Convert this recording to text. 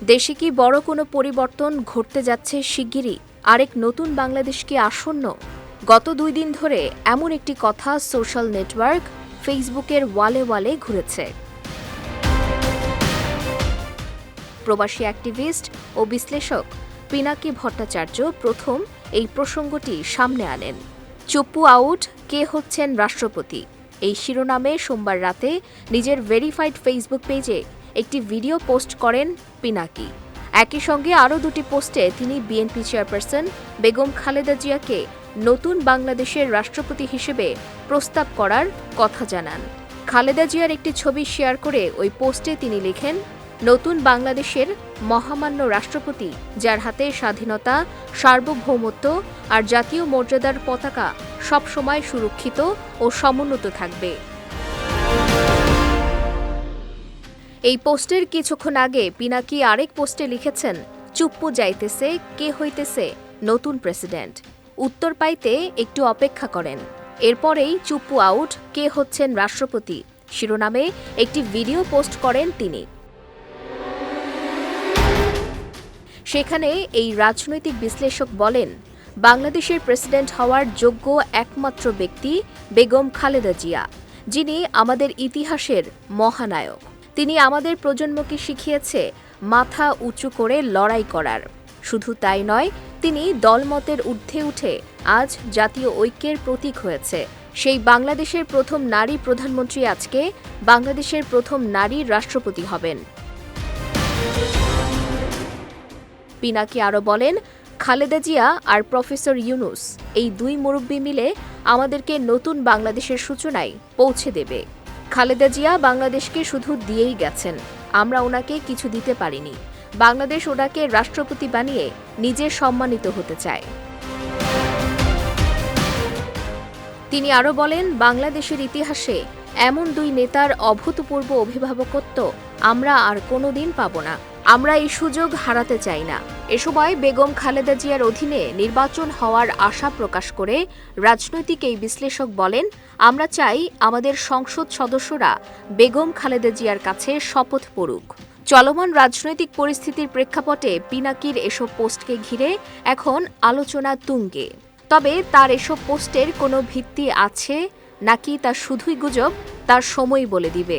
দেশে কি বড় কোনো পরিবর্তন ঘটতে যাচ্ছে শিগগিরই? আরেক নতুন বাংলাদেশ কি আসন্ন। গত দুই দিন ধরে এমন একটি কথা সোশ্যাল নেটওয়ার্ক, ফেসবুকের ওয়ালে ওয়ালে ঘুরেছে। প্রবাসী অ্যাক্টিভিস্ট ও বিশ্লেষক পিনাকি ভট্টাচার্য প্রথম এই প্রসঙ্গটি সামনে আনেন। চুপ্পু আউট, কে হচ্ছেন রাষ্ট্রপতি? এই শিরোনামে সোমবার রাতে নিজের ভেরিফাইড ফেসবুক পেজে একটি ভিডিও পোস্ট করেন পিনাকি। একই সঙ্গে আরও দুটি পোস্টে তিনি বিএনপি চেয়ারপারসন বেগম খালেদা জিয়াকে নতুন বাংলাদেশের রাষ্ট্রপতি হিসেবে প্রস্তাব করার কথা জানান। খালেদা জিয়ার একটি ছবি শেয়ার করে ওই পোস্টে তিনি লিখেন, নতুন বাংলাদেশের মহামান্য রাষ্ট্রপতি, যার হাতে স্বাধীনতা, সার্বভৌমত্ব আর জাতীয় মর্যাদার পতাকা সবসময় সুরক্ষিত ও সমুন্নত থাকবে। এই পোস্টের কিছুক্ষণ আগে পিনাকি আরেক পোস্টে লিখেছেন, চুপ্পু যাইতেছে, কে হইতেছে? নতুন প্রেসিডেন্ট। উত্তর পাইতে একটু অপেক্ষা করেন। এরপরেই চুপ্পু আউট, কে হচ্ছেন রাষ্ট্রপতি? শিরোনামে একটি ভিডিও পোস্ট করেন তিনি। সেখানে এই রাজনৈতিক বিশ্লেষক বলেন, বাংলাদেশের প্রেসিডেন্ট হওয়ার যোগ্য একমাত্র ব্যক্তি বেগম খালেদা জিয়া, যিনি আমাদের ইতিহাসের মহানায়ক। তিনি আমাদের প্রজন্মকে শিখিয়েছে মাথা উঁচু করে লড়াই করার। শুধু তাই নয়, তিনি দলমতের ঊর্ধ্বে উঠে আজ জাতীয় ঐক্যের প্রতীক হয়েছে। সেই বাংলাদেশের প্রথম নারী প্রধানমন্ত্রী আজকে বাংলাদেশের প্রথম নারী রাষ্ট্রপতি হবেন। পিনাকি আরও বলেন, খালেদা জিয়া আর প্রফেসর ইউনুস এই দুই মুরব্বী মিলে আমাদেরকে নতুন বাংলাদেশের সূচনায় পৌঁছে দেবে। খালেদা জিয়া বাংলাদেশকে শুধু দিয়েই গেছেন। আমরা ওনাকে কিছু দিতে পারিনি। বাংলাদেশ ওনাকে রাষ্ট্রপতি বানিয়ে নিজে সম্মানিত হতে চায়। তিনি আরও বলেন, বাংলাদেশের ইতিহাসে এমন দুই নেতার অভূতপূর্ব অভিভাবকত্ব আমরা আর কোনো দিন পাব না। আমরা এই সুযোগ হারাতে চাই না। এ সময় বেগম খালেদা জিয়ার অধীনে নির্বাচন হওয়ার আশা প্রকাশ করে রাজনৈতিক এই বিশ্লেষক বলেন, আমরা চাই আমাদের সংসদ সদস্যরা বেগম খালেদা জিয়ার কাছে শপথ পড়ুক। চলমান রাজনৈতিক পরিস্থিতির প্রেক্ষাপটে পিনাকির এসব পোস্টকে ঘিরে এখন আলোচনা তুঙ্গে। তবে তার এসব পোস্টের কোনো ভিত্তি আছে নাকি তা শুধুই গুজব, তার সময় বলে দিবে।